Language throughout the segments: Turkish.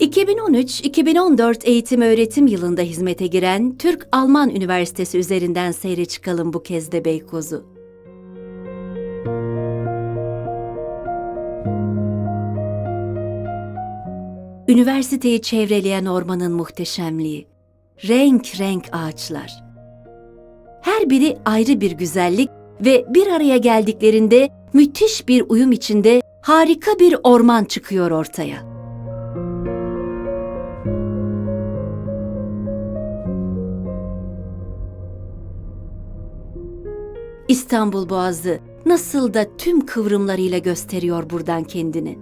2013-2014 eğitim öğretim yılında hizmete giren Türk-Alman Üniversitesi üzerinden seyre çıkalım bu kez de Beykoz'u. Üniversiteyi çevreleyen ormanın muhteşemliği, renk renk ağaçlar. Her biri ayrı bir güzellik ve bir araya geldiklerinde müthiş bir uyum içinde harika bir orman çıkıyor ortaya. İstanbul Boğazı nasıl da tüm kıvrımlarıyla gösteriyor buradan kendini.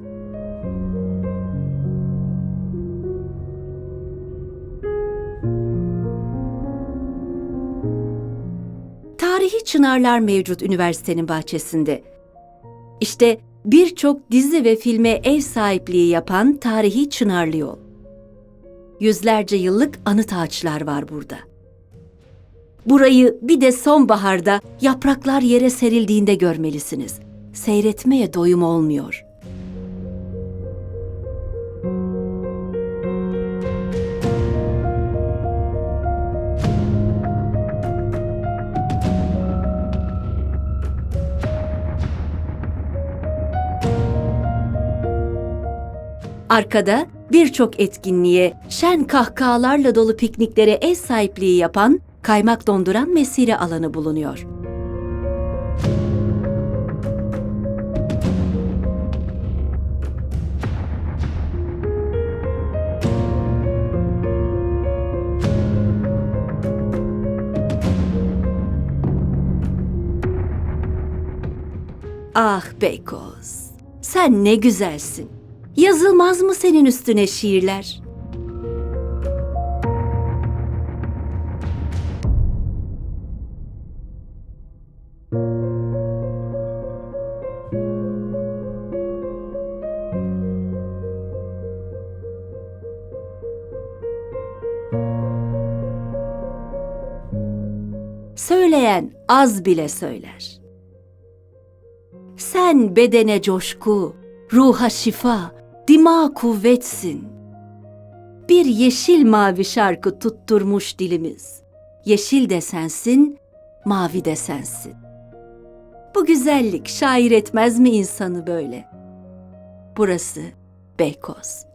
Tarihi çınarlar mevcut üniversitenin bahçesinde. İşte birçok dizi ve filme ev sahipliği yapan tarihi Çınarlı Yol. Yüzlerce yıllık anıt ağaçlar var burada. Burayı bir de sonbaharda yapraklar yere serildiğinde görmelisiniz. Seyretmeye doyum olmuyor. Arkada birçok etkinliğe, şen kahkahalarla dolu pikniklere ev sahipliği yapan kaymak donduran mesire alanı bulunuyor. Ah Beykoz, sen ne güzelsin. Yazılmaz mı senin üstüne şiirler? Söyleyen az bile söyler. Sen bedene coşku, ruha şifa, dima kuvvetsin. Bir yeşil mavi şarkı tutturmuş dilimiz. Yeşil de sensin, mavi de sensin. Bu güzellik şair etmez mi insanı böyle? Burası Beykoz.